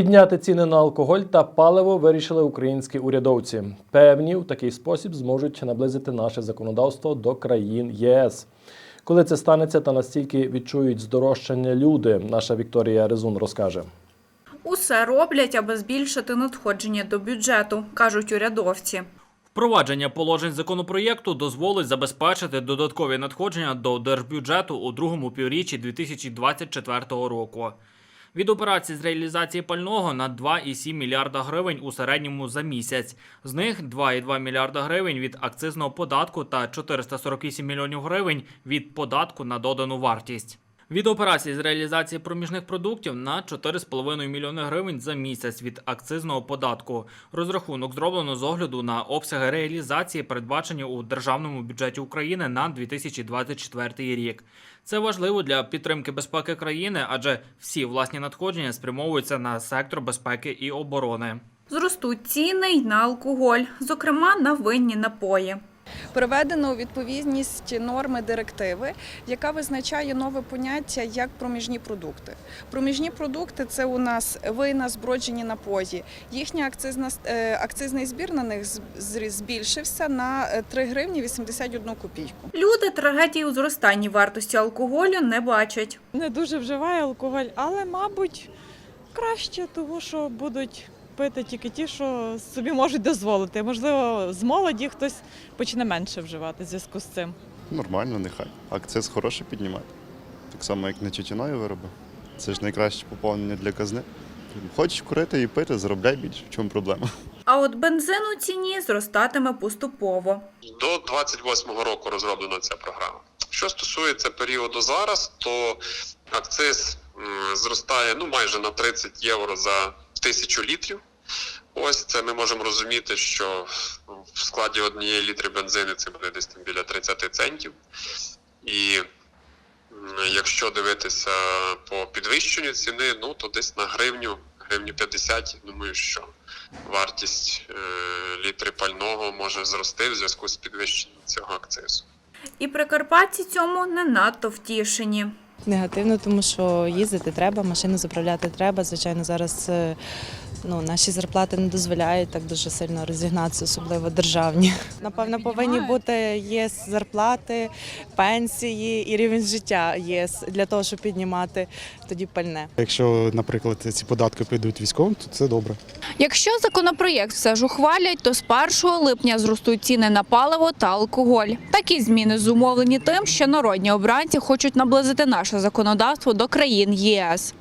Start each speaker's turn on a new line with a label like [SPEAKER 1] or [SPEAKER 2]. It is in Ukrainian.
[SPEAKER 1] Підняти ціни на алкоголь та паливо вирішили українські урядовці. Певні в такий спосіб зможуть наблизити наше законодавство до країн ЄС. Коли це станеться та настільки відчують здорожчання люди, наша Вікторія Резун розкаже.
[SPEAKER 2] Усе роблять, аби збільшити надходження до бюджету, кажуть урядовці.
[SPEAKER 3] Впровадження положень законопроєкту дозволить забезпечити додаткові надходження до держбюджету у другому півріччі 2024 року. Від операцій з реалізації пального на 2,7 мільярда гривень у середньому за місяць. З них 2,2 мільярда гривень від акцизного податку та 448 мільйонів гривень від податку на додану вартість. Від операцій з реалізації проміжних продуктів на 4,5 мільйони гривень за місяць від акцизного податку. Розрахунок зроблено з огляду на обсяги реалізації, передбачені у державному бюджеті України на 2024 рік. Це важливо для підтримки безпеки країни, адже всі власні надходження спрямовуються на сектор безпеки і оборони.
[SPEAKER 2] Зростуть ціни й на алкоголь, зокрема на винні напої.
[SPEAKER 4] Приведено у відповідність норми директиви, яка визначає нове поняття як проміжні продукти. Проміжні продукти це у нас вина, зброджені напої. Їхня акцизна е, акцизний збір на них збільшився на е, 3 гривні 81 копійку.
[SPEAKER 2] Люди трагедії у зростанні вартості алкоголю не бачать.
[SPEAKER 5] не дуже вживає алкоголь, але, мабуть, краще, тому що будуть пити тільки ті, що собі можуть дозволити. Можливо, з молоді хтось почне менше вживати в зв'язку з цим.
[SPEAKER 6] Нормально, нехай. Акциз хороше піднімати. Так само, як на тютюнові вироби. Це ж найкраще поповнення для казни. Хочеш курити і пити, заробляй більше. В чому проблема?
[SPEAKER 2] А от бензин у ціні зростатиме поступово.
[SPEAKER 7] До 28-го року розроблена ця програма. Що стосується періоду зараз, то акциз зростає ну майже на 30 євро за тисячу літрів. Ось це ми можемо розуміти, що в складі однієї літри бензину це буде десь там біля 30 центів. І якщо дивитися по підвищенню ціни, ну то десь на гривню, гривню 50, думаю, що вартість е, літри пального може зрости в зв'язку з підвищенням цього акцизу.
[SPEAKER 2] І прикарпатці цьому не надто втішені.
[SPEAKER 8] Негативно, тому що їздити треба, машину заправляти треба. Звичайно, зараз е, ну, наші зарплати не дозволяють так дуже сильно розігнатися, особливо державні. Напевно, повинні бути є зарплати, пенсії і рівень життя є для того, щоб піднімати тоді пальне.
[SPEAKER 9] Якщо, наприклад, ці податки підуть військовим, то це добре.
[SPEAKER 10] Якщо законопроєкт все ж ухвалять, то з 1 липня зростуть ціни на паливо та алкоголь. Такі зміни зумовлені тим, що народні обранці хочуть наблизити наше законодавство до країн ЄС.